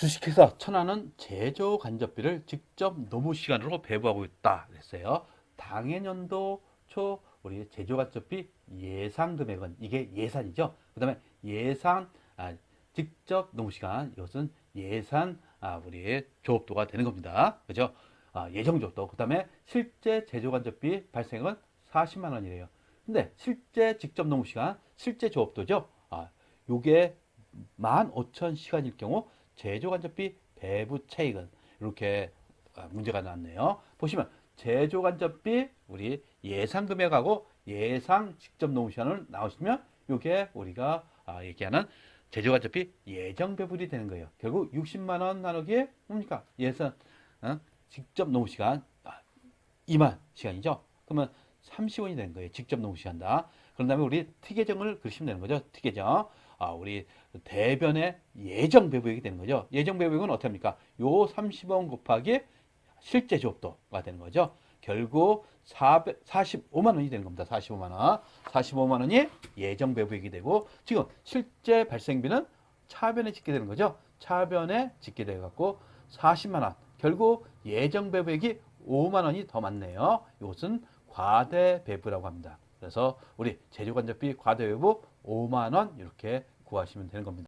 주식회사 천안은 제조 간접비를 직접 노무 시간으로 배부하고 있다 그랬어요. 당해년도 초 우리 제조 간접비 예상 금액은 이게 예산이죠. 그다음에 예상 아, 직접 노무 시간 이것은 예산 아, 우리 조업도가 되는 겁니다. 그죠? 아, 예정 조업도. 그다음에 실제 제조 간접비 발생은 40만 원이래요. 근데 실제 직접 노무 시간, 실제 조업도죠. 아, 요게 15,000시간일 경우 제조간접비 배부 차익은 이렇게 아, 문제가 나왔네요. 보시면 제조간접비 우리 예상 금액하고 예상 직접 노무 시간을 나오시면 이게 우리가 아, 얘기하는 제조간접비 예정 배분이 되는 거예요. 결국 60만 원 나누기에 뭡니까? 예산 어? 직접 노무 시간 아, 2만 시간이죠. 그러면 30원이 되는 거예요. 직접 노무 시간다. 그런 다음에 우리 특예정을 그리시면 되는 거죠. 특예정. 아, 우리 대변의 예정 배부액이 되는 거죠. 예정 배부액은 어떻게 합니까? 요 30원 곱하기 실제 조업도가 되는 거죠. 결국 400, 45만 원이 되는 겁니다. 45만 원. 45만 원이 예정 배부액이 되고 지금 실제 발생비는 차변에 짓게 되는 거죠. 차변에 짓게 돼 갖고 40만 원. 결국 예정 배부액이 5만 원이 더 많네요. 이것은 과대 배부라고 합니다. 그래서 우리 제조간접비 과대 배부 5만 원 이렇게 구하시면 되는 겁니다.